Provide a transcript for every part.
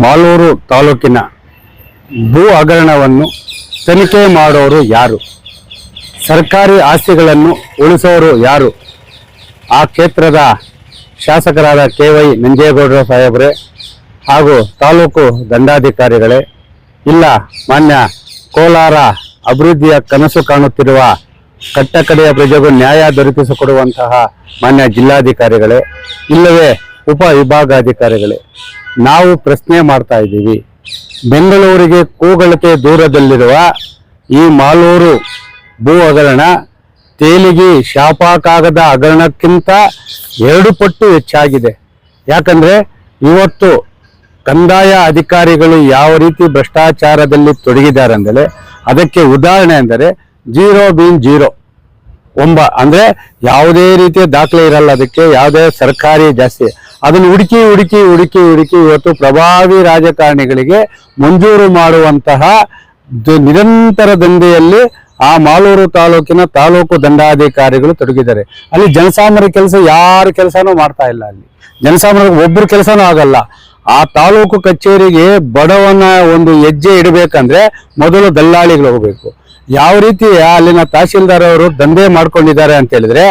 ಮಾಲೂರು ತಾಲೂಕಿನ ಭೂ ಹಗರಣವನ್ನು ತನಿಖೆ ಮಾಡೋರು ಯಾರು? ಸರ್ಕಾರಿ ಆಸ್ತಿಗಳನ್ನು ಉಳಿಸೋರು ಯಾರು? ಆ ಕ್ಷೇತ್ರದ ಶಾಸಕರಾದ ಕೆ ವೈ ನಂಜೇಗೌಡರ ಸಾಹೇಬರೇ ಹಾಗೂ ತಾಲೂಕು ದಂಡಾಧಿಕಾರಿಗಳೇ, ಇಲ್ಲ ಮಾನ್ಯ ಕೋಲಾರ ಅಭಿವೃದ್ಧಿಯ ಕನಸು ಕಾಣುತ್ತಿರುವ ಕಟ್ಟಕಡೆಯ ಪ್ರಜೆಗೂ ನ್ಯಾಯ ದೊರಕಿಸಿಕೊಡುವಂತಹ ಮಾನ್ಯ ಜಿಲ್ಲಾಧಿಕಾರಿಗಳೇ, ಇಲ್ಲವೇ ಉಪ ವಿಭಾಗಾಧಿಕಾರಿಗಳೇ. ನಾವು ಪ್ರಶ್ನೆ ಮಾಡ್ತಾ ಇದ್ದೀವಿ. ಬೆಂಗಳೂರಿಗೆ ಕೂಗಳತೆ ದೂರದಲ್ಲಿರುವ ಈ ಮಾಲೂರು ಭೂ ಹಗರಣ ತೇಲಿಗಿ ಶಾಪಕಾಗದ ಹಗರಣಕ್ಕಿಂತ ಎರಡು ಪಟ್ಟು ಹೆಚ್ಚಾಗಿದೆ. ಯಾಕಂದ್ರೆ ಇವತ್ತು ಕಂದಾಯ ಅಧಿಕಾರಿಗಳು ಯಾವ ರೀತಿ ಭ್ರಷ್ಟಾಚಾರದಲ್ಲಿ ತೊಡಗಿದ್ದಾರೆ ಅಂದರೆ ಅದಕ್ಕೆ ಉದಾಹರಣೆ ಅಂದರೆ ಜೀರೋ ಬೀನ್ ಜೀರೋ ಒಂಬ, ಅಂದ್ರೆ ಯಾವುದೇ ರೀತಿಯ ದಾಖಲೆ ಇರಲ್ಲ, ಅದಕ್ಕೆ ಯಾವುದೇ ಸರ್ಕಾರಿ ಜಾಸ್ತಿ ಅದನ್ನು ಹುಡುಕಿ ಹುಡುಕಿ ಹುಡುಕಿ ಹುಡುಕಿ ಇವತ್ತು ಪ್ರಭಾವಿ ರಾಜಕಾರಣಿಗಳಿಗೆ ಮಂಜೂರು ಮಾಡುವಂತಹ ನಿರಂತರ ದಂಧೆಯಲ್ಲಿ ಆ ಮಾಲೂರು ತಾಲೂಕಿನ ತಾಲೂಕು ದಂಡಾಧಿಕಾರಿಗಳು ತೊಡಗಿದ್ದಾರೆ. ಅಲ್ಲಿ ಜನಸಾಮಾನ್ಯ ಕೆಲಸ ಯಾರ ಕೆಲಸನೂ ಮಾಡ್ತಾ ಇಲ್ಲ ಅಲ್ಲಿ. ಜನಸಾಮಾನ್ಯ ಒಬ್ಬರು ಕೆಲಸನೂ ಆಗಲ್ಲ. ಆ ತಾಲೂಕು ಕಚೇರಿಗೆ ಬಡವನ ಒಂದು ಹೆಜ್ಜೆ ಇಡಬೇಕಂದ್ರೆ ಮೊದಲು ದಲ್ಲಾಳಿಗಳು ಹೋಗ್ಬೇಕು. ಯಾವ ರೀತಿ ಅಲ್ಲಿನ ತಹಶೀಲ್ದಾರ್ ಅವರು ದಂಧೆ ಮಾಡ್ಕೊಂಡಿದ್ದಾರೆ ಅಂತ ಹೇಳಿದ್ರೆ,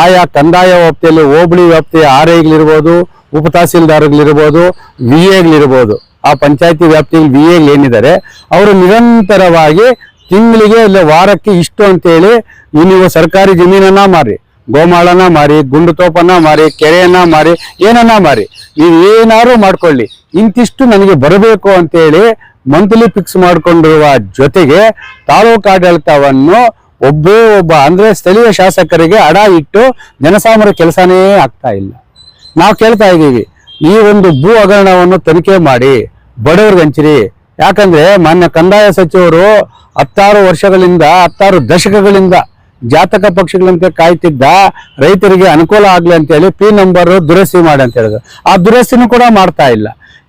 ಆಯಾ ಕಂದಾಯ ವ್ಯಾಪ್ತಿಯಲ್ಲಿ ಹೋಬಳಿ ವ್ಯಾಪ್ತಿಯ ಆರ್ ಐಗಳಿರ್ಬೋದು ಉಪ ತಹಸೀಲ್ದಾರ್ಗಳಿರ್ಬೋದು ವಿ ಎಗಳಿರ್ಬೋದು ಆ ಪಂಚಾಯತಿ ವ್ಯಾಪ್ತಿಯಲ್ಲಿ ವಿ ಎಗಳು ಏನಿದ್ದಾರೆ, ಅವರು ನಿರಂತರವಾಗಿ ತಿಂಗಳಿಗೆ ಇಲ್ಲ ವಾರಕ್ಕೆ ಇಷ್ಟು ಅಂತೇಳಿ ನೀವು ಸರ್ಕಾರಿ ಜಮೀನನ್ನ ಮಾರಿ, ಗೋಮಾಳನ ಮಾರಿ, ಗುಂಡು ತೋಪನ್ನ ಮಾರಿ, ಕೆರೆಯನ್ನ ಮಾರಿ, ಏನನ್ನ ಮಾರಿ ನೀವು ಏನಾದ್ರು ಮಾಡ್ಕೊಳ್ಳಿ, ಇಂತಿಷ್ಟು ನನಗೆ ಬರಬೇಕು ಅಂತೇಳಿ ಮಂತ್ಲಿ ಫಿಕ್ಸ್ ಮಾಡ್ಕೊಂಡಿರುವ ಜೊತೆಗೆ ತಾಲೂಕು ಆಡಳಿತವನ್ನು ಒಬ್ಬೇ ಒಬ್ಬ, ಅಂದ್ರೆ ಸ್ಥಳೀಯ ಶಾಸಕರಿಗೆ ಅಡ ಇಟ್ಟು ಜನಸಾಮರ ಕೆಲಸನೇ ಆಗ್ತಾ ಇಲ್ಲ. ನಾವು ಕೇಳ್ತಾ ಇದ್ದೀವಿ ಈ ಒಂದು ಭೂ ಹಗರಣವನ್ನು ತನಿಖೆ ಮಾಡಿ, ಬಡವ್ರಿಗೆ ಹಂಚಿರಿ. ಯಾಕಂದ್ರೆ ಮಾನ್ಯ ಕಂದಾಯ ಸಚಿವರು ಹತ್ತಾರು ವರ್ಷಗಳಿಂದ, ಹತ್ತಾರು ದಶಕಗಳಿಂದ ಜಾತಕ ಪಕ್ಷಗಳಂತೆ ಕಾಯ್ತಿದ್ದ ರೈತರಿಗೆ ಅನುಕೂಲ ಆಗ್ಲಿ ಅಂತ ಹೇಳಿ ಪಿ ನಂಬರ್ ದುರಸ್ತಿ ಮಾಡಿ ಅಂತ ಹೇಳಿದ್ರು. ಆ ದುರಸ್ತಿನೂ ಕೂಡ ಮಾಡ್ತಾ ಇಲ್ಲ.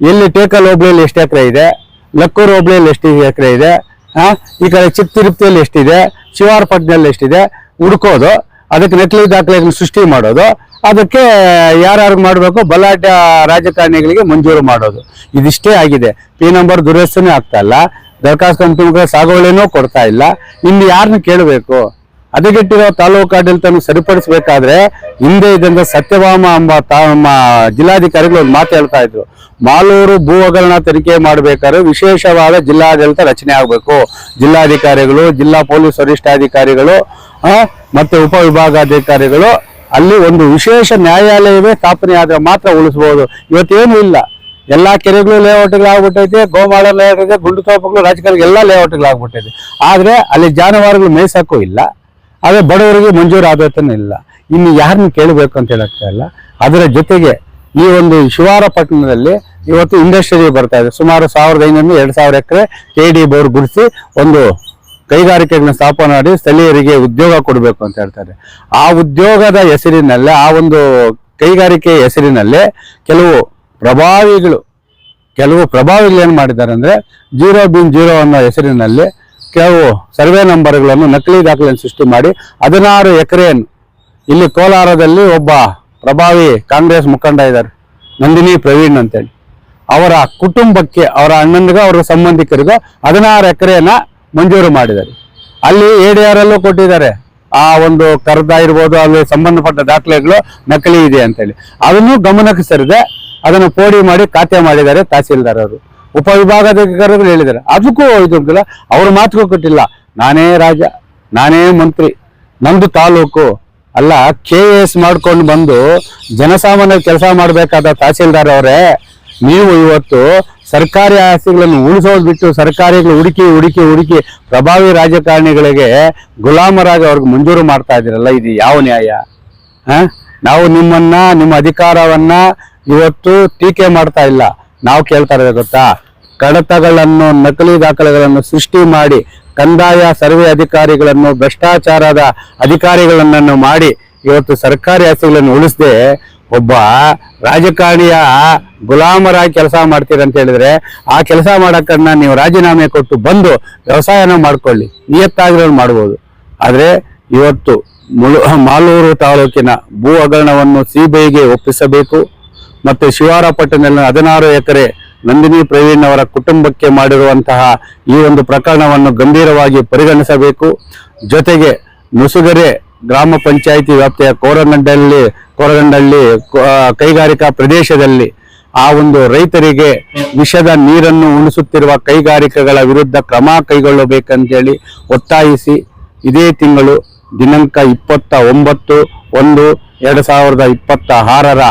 ಎಲ್ಲಿ ಟೇಕಲ್ ಹೋಬಳಿಯಲ್ಲಿ ಎಷ್ಟು ಎಕರೆ ಇದೆ? ಲಕ್ಕೂರು ಹೋಬಳಿಯಲ್ಲಿ ಎಷ್ಟು ಎಕರೆ ಇದೆ? ಈ ಕಡೆ ಚಿತ್ತಿರುಪ್ತಿಯಲ್ಲಿ ಎಷ್ಟಿದೆ? ಶಿವಾರಪಟ್ಟಣದಲ್ಲಿ ಎಷ್ಟಿದೆ? ಹುಡ್ಕೋದು. ಅದಕ್ಕೆ ನಕಲಿ ದಾಖಲೆಗಳನ್ನು ಸೃಷ್ಟಿ ಮಾಡೋದು. ಅದಕ್ಕೆ ಯಾರ್ಯಾರು ಮಾಡಬೇಕು? ಬಲಾಢ್ಯ ರಾಜಕಾರಣಿಗಳಿಗೆ ಮಂಜೂರು ಮಾಡೋದು. ಇದಿಷ್ಟೇ ಆಗಿದೆ. ಪಿ ನಂಬರ್ ದುರಸ್ತಿನೇ ಆಗ್ತಾ ಇಲ್ಲ. ದರಖಾಸ್ತು ಕಂಪನಿಗಳ ಸಾಗುವಳಿನೂ ಕೊಡ್ತಾ ಇಲ್ಲ. ಇನ್ನು ಯಾರನ್ನ ಕೇಳಬೇಕು? ಹದಗೆಟ್ಟಿರೋ ತಾಲೂಕು ಆಡಳಿತನ ಸರಿಪಡಿಸಬೇಕಾದ್ರೆ ಹಿಂದೆ ಇದ್ದಂತ ಸತ್ಯಭಾಮ ಎಂಬ ತಾ- ಜಿಲ್ಲಾಧಿಕಾರಿಗಳು ಒಂದು ಮಾತು ಹೇಳ್ತಾ ಇದ್ರು. ಮಾಲೂರು ಭೂ ಹಗರಣ ತನಿಖೆ ಮಾಡಬೇಕಾದ್ರೆ ವಿಶೇಷವಾದ ಜಿಲ್ಲಾಡಳಿತ ರಚನೆ ಆಗಬೇಕು. ಜಿಲ್ಲಾಧಿಕಾರಿಗಳು, ಜಿಲ್ಲಾ ಪೊಲೀಸ್ ವರಿಷ್ಠಾಧಿಕಾರಿಗಳು ಮತ್ತೆ ಉಪವಿಭಾಗಾಧಿಕಾರಿಗಳು ಅಲ್ಲಿ ಒಂದು ವಿಶೇಷ ನ್ಯಾಯಾಲಯವೇ ಸ್ಥಾಪನೆ ಆದ್ರೆ ಮಾತ್ರ ಉಳಿಸಬಹುದು ಇವತ್ತೇನು ಇಲ್ಲ. ಎಲ್ಲಾ ಕೆರೆಗಳು ಲೇಔಟ್ಗಳಾಗ್ಬಿಟ್ಟೈತೆ ಗೋಮಾಳ ಲೇಔಟ್ ಇದೆ, ಗುಂಡು ತೋಪಗಳು ರಾಜಕಾರಣ ಎಲ್ಲ ಲೇಔಟ್ಗಳಾಗ್ಬಿಟ್ಟೈತೆ ಆದ್ರೆ ಅಲ್ಲಿ ಜಾನುವಾರುಗಳು ಮೇಯ್ಸಕ್ಕೂ ಇಲ್ಲ. ಆದ್ರೆ ಬಡವರಿಗೆ ಮಂಜೂರು ಆದತನೂ ಇಲ್ಲ. ಇನ್ನು ಯಾರನ್ನ ಕೇಳಬೇಕು ಅಂತ ಹೇಳಕ್ತಾ ಇಲ್ಲ. ಅದರ ಜೊತೆಗೆ ಈ ಒಂದು ಶಿವಾರಪಟ್ಟಣದಲ್ಲಿ ಇವತ್ತು ಇಂಡಸ್ಟ್ರಿ ಬರ್ತಾ ಇದೆ. ಸುಮಾರು ಸಾವಿರದ ಐನೂರು, ಎರಡು ಸಾವಿರ ಎಕರೆ ಕೆ ಡಿ ಬೋರ್ ಗುಡಿಸಿ ಒಂದು ಕೈಗಾರಿಕೆಗಳನ್ನ ಸ್ಥಾಪನೆ ಮಾಡಿ ಸ್ಥಳೀಯರಿಗೆ ಉದ್ಯೋಗ ಕೊಡಬೇಕು ಅಂತ ಹೇಳ್ತಾರೆ. ಆ ಉದ್ಯೋಗದ ಹೆಸರಿನಲ್ಲೇ, ಆ ಒಂದು ಕೈಗಾರಿಕೆ ಹೆಸರಿನಲ್ಲೇ ಕೆಲವು ಪ್ರಭಾವಿಗಳು ಕೆಲವು ಪ್ರಭಾವಿಗಳು ಏನು ಮಾಡಿದ್ದಾರೆ ಅಂದ್ರೆ ಜೀರೋ ಬಿನ್ ಜೀರೋ ಅನ್ನೋ ಹೆಸರಿನಲ್ಲಿ ಕೆಲವು ಸರ್ವೆ ನಂಬರ್ಗಳನ್ನು ನಕಲಿ ದಾಖಲೆಯನ್ನು ಸೃಷ್ಟಿ ಮಾಡಿ ಹದಿನಾರು ಎಕರೆಯನ್ನು ಇಲ್ಲಿ ಕೋಲಾರದಲ್ಲಿ ಒಬ್ಬ ಪ್ರಭಾವಿ ಕಾಂಗ್ರೆಸ್ ಮುಖಂಡ ಇದ್ದಾರೆ, ನಂದಿನಿ ಪ್ರವೀಣ್ ಅಂತೇಳಿ. ಅವರ ಕುಟುಂಬಕ್ಕೆ, ಅವರ ಅಣ್ಣನಿಗೆ ಅವರ ಸಂಬಂಧಿಕರಿಗೆ ಹದಿನಾರು ಎಕರೆಯನ್ನ ಮಂಜೂರು ಮಾಡಿದ್ದಾರೆ. ಅಲ್ಲಿ ಎ ಡಿ ಆರ್ ಅಲ್ಲೂ ಕೊಟ್ಟಿದ್ದಾರೆ. ಆ ಒಂದು ಕರ್ದ ಇರ್ಬೋದು, ಅಲ್ಲಿ ಸಂಬಂಧಪಟ್ಟ ದಾಖಲೆಗಳು ನಕಲಿ ಇದೆ ಅಂತೇಳಿ. ಅದನ್ನು ಗಮನಕ್ಕೆ ಸರಿದೆ, ಅದನ್ನು ಪೋಡಿ ಮಾಡಿ ಖಾತೆ ಮಾಡಿದ್ದಾರೆ ತಹಸೀಲ್ದಾರ್ ಅವರು. ಉಪವಿಭಾಗಾಧಿಕಾರಿಗಳು ಹೇಳಿದ್ದಾರೆ. ಅದಕ್ಕೂ ಇದು ಅಂತಿಲ್ಲ. ಅವ್ರ ಮಾತುಗೂ ಕೊಟ್ಟಿಲ್ಲ. ನಾನೇ ರಾಜ, ನಾನೇ ಮಂತ್ರಿ, ನಂದು ತಾಲೂಕು ಅಲ್ಲ ಕೆ ಎಸ್ ಮಾಡ್ಕೊಂಡು ಬಂದು ಜನಸಾಮಾನ್ಯ ಕೆಲಸ ಮಾಡಬೇಕಾದ ತಹಸೀಲ್ದಾರ್ ಅವರೇ, ನೀವು ಇವತ್ತು ಸರ್ಕಾರಿ ಆಸ್ತಿಗಳನ್ನು ಉಳಿಸೋದು ಬಿಟ್ಟು ಸರ್ಕಾರಿಗಳು ಹುಡುಕಿ ಹುಡುಕಿ ಹುಡುಕಿ ಪ್ರಭಾವಿ ರಾಜಕಾರಣಿಗಳಿಗೆ ಗುಲಾಮರಾಗಿ ಅವ್ರಿಗೆ ಮಂಜೂರು ಮಾಡ್ತಾ ಇದ್ದೀರಲ್ಲ, ಇದು ಯಾವ ನ್ಯಾಯ? ನಾವು ನಿಮ್ಮನ್ನ, ನಿಮ್ಮ ಅಧಿಕಾರವನ್ನ ಇವತ್ತು ಟೀಕೆ ಮಾಡ್ತಾ ಇಲ್ಲ. ನಾವು ಕೇಳ್ತಾ ಇರೋದು ಗೊತ್ತಾ? ಕಡತಗಳನ್ನು, ನಕಲಿ ದಾಖಲೆಗಳನ್ನು ಸೃಷ್ಟಿ ಮಾಡಿ, ಕಂದಾಯ, ಸರ್ವೆ ಅಧಿಕಾರಿಗಳನ್ನು, ಭ್ರಷ್ಟಾಚಾರದ ಅಧಿಕಾರಿಗಳನ್ನು ಮಾಡಿ ಇವತ್ತು ಸರ್ಕಾರಿ ಆಸ್ತಿಗಳನ್ನು ಉಳಿಸದೆ ಒಬ್ಬ ರಾಜಕಾರಣಿಯ ಗುಲಾಮರಾಗಿ ಕೆಲಸ ಮಾಡ್ತೀರ ಅಂತ ಹೇಳಿದ್ರೆ ಆ ಕೆಲಸ ಮಾಡೋಕ್ಕನ್ನ ನೀವು ರಾಜೀನಾಮೆ ಕೊಟ್ಟು ಬಂದು ವ್ಯವಸಾಯನ ಮಾಡ್ಕೊಳ್ಳಿ. ನಿಯತ್ತಾಗಿರೋ ಮಾಡ್ಬೋದು. ಆದ್ರೆ ಇವತ್ತು ಮುಳು ಮಾಲೂರು ತಾಲೂಕಿನ ಭೂ ಹಗರಣವನ್ನು ಸಿಬಿಐಗೆ ಒಪ್ಪಿಸಬೇಕು. ಮತ್ತೆ ಶಿವಾರ ಪಟ್ಟಣದಲ್ಲಿ ಹದಿನಾರು ಎಕರೆ ನಂದಿನಿ ಪ್ರವೀಣ್ ಅವರ ಕುಟುಂಬಕ್ಕೆ ಮಾಡಿರುವಂತಹ ಈ ಒಂದು ಪ್ರಕರಣವನ್ನು ಗಂಭೀರವಾಗಿ ಪರಿಗಣಿಸಬೇಕು. ಜೊತೆಗೆ ಮುಸುಗರೆ ಗ್ರಾಮ ಪಂಚಾಯಿತಿ ವ್ಯಾಪ್ತಿಯ ಕೋರಗಂಡಲ್ಲಿ ಕೋರಗಂಡಳ್ಳಿ ಕೊ- ಕೈಗಾರಿಕಾ ಪ್ರದೇಶದಲ್ಲಿ ಆ ಒಂದು ರೈತರಿಗೆ ವಿಷದ ನೀರನ್ನು ಉಣಿಸುತ್ತಿರುವ ಕೈಗಾರಿಕೆಗಳ ವಿರುದ್ಧ ಕ್ರಮ ಕೈಗೊಳ್ಳಬೇಕಂತೇಳಿ ಒತ್ತಾಯಿಸಿ ಇದೇ ತಿಂಗಳು ದಿನಾಂಕ ಇಪ್ಪತ್ತ ಒಂಬತ್ತು ಒಂದು ಎರಡು ಸಾವಿರದ ಇಪ್ಪತ್ತ ಆರರ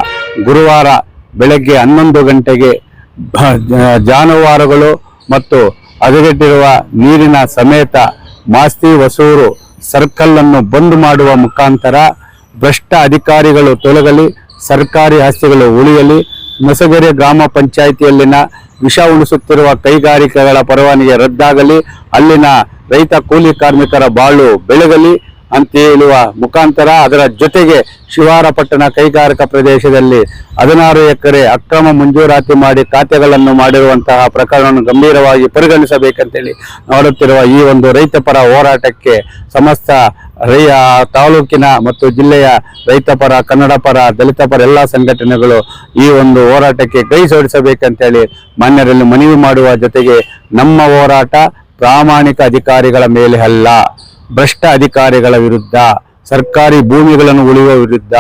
ಗುರುವಾರ ಬೆಳಗ್ಗೆ ಹನ್ನೊಂದು ಗಂಟೆಗೆ ಜಾನುವಾರುಗಳು ಮತ್ತು ಹದಗೆಟ್ಟಿರುವ ನೀರಿನ ಸಮೇತ ಮಾಸ್ತಿ ಹೊಸೂರು ಸರ್ಕಲ್ ಅನ್ನು ಬಂದ್ ಮಾಡುವ ಮುಖಾಂತರ ಭ್ರಷ್ಟ ಅಧಿಕಾರಿಗಳು ತೊಲಗಲಿ, ಸರ್ಕಾರಿ ಆಸ್ತಿಗಳು ಉಳಿಯಲಿ ಮೊಸಗೆರೆ ಗ್ರಾಮ ಪಂಚಾಯಿತಿಯಲ್ಲಿನ ವಿಷ ಉಣಿಸುತ್ತಿರುವ ಕೈಗಾರಿಕೆಗಳ ಪರವಾನಿಗೆ ರದ್ದಾಗಲಿ, ಅಲ್ಲಿನ ರೈತ ಕೂಲಿ ಕಾರ್ಮಿಕರ ಬಾಳು ಬೆಳಗಲಿ ಅಂತ ಹೇಳುವ ಮುಖಾಂತರ ಅದರ ಜೊತೆಗೆ ಶಿವಾರಪಟ್ಟಣ ಕೈಗಾರಿಕಾ ಪ್ರದೇಶದಲ್ಲಿ ಹದಿನಾರು ಎಕರೆ ಅಕ್ರಮ ಮಂಜೂರಾತಿ ಮಾಡಿ ಖಾತೆಗಳನ್ನು ಮಾಡಿರುವಂತಹ ಪ್ರಕರಣವನ್ನು ಗಂಭೀರವಾಗಿ ಪರಿಗಣಿಸಬೇಕಂತೇಳಿ ನೋಡುತ್ತಿರುವ ಈ ಒಂದು ರೈತಪರ ಹೋರಾಟಕ್ಕೆ ಸಮಸ್ತ ರೈ ತಾಲೂಕಿನ ಮತ್ತು ಜಿಲ್ಲೆಯ ರೈತಪರ ಕನ್ನಡ ಪರ, ದಲಿತ ಪರ ಎಲ್ಲ ಸಂಘಟನೆಗಳು ಈ ಒಂದು ಹೋರಾಟಕ್ಕೆ ಕೈ ಜೋಡಿಸಬೇಕಂತೇಳಿ ಮಾನ್ಯರಲ್ಲಿ ಮನವಿ ಮಾಡುವ ಜೊತೆಗೆ ನಮ್ಮ ಹೋರಾಟ ಪ್ರಾಮಾಣಿಕ ಅಧಿಕಾರಿಗಳ ಮೇಲೆ ಅಲ್ಲ. ಭ್ರಷ್ಟ ಅಧಿಕಾರಿಗಳ ವಿರುದ್ಧ, ಸರ್ಕಾರಿ ಭೂಮಿಗಳನ್ನು ಉಳಿಯುವ ವಿರುದ್ಧ,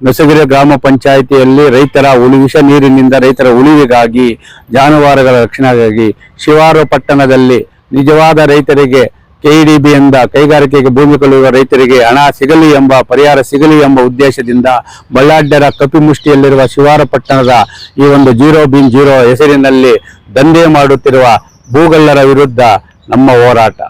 ನಸಗಿರೆ ಗ್ರಾಮ ಪಂಚಾಯಿತಿಯಲ್ಲಿ ರೈತರ ಉಳಿ, ವಿಷ ನೀರಿನಿಂದ ರೈತರ ಉಳಿವಿಗಾಗಿ, ಜಾನುವಾರುಗಳ ರಕ್ಷಣೆಗಾಗಿ, ಶಿವಾರು ಪಟ್ಟಣದಲ್ಲಿ ನಿಜವಾದ ರೈತರಿಗೆ ಕೆಇಡಿಬಿಯಿಂದ ಕೈಗಾರಿಕೆಗೆ ಭೂಮಿ ಕೊಳ್ಳುವ ರೈತರಿಗೆ ಹಣ ಸಿಗಲಿ ಎಂಬ, ಪರಿಹಾರ ಸಿಗಲಿ ಎಂಬ ಉದ್ದೇಶದಿಂದ ಬಳ್ಳಾಡ್ಯರ ಕಪಿಮುಷ್ಟಿಯಲ್ಲಿರುವ ಶಿವಾರಪಟ್ಟಣದ ಈ ಒಂದು ಜೀರೋ ಬಿನ್ ಜೀರೋ ಹೆಸರಿನಲ್ಲಿ ದಂಧೆ ಮಾಡುತ್ತಿರುವ ಭೂಗಳ್ಳರ ವಿರುದ್ಧ ನಮ್ಮ ಹೋರಾಟ.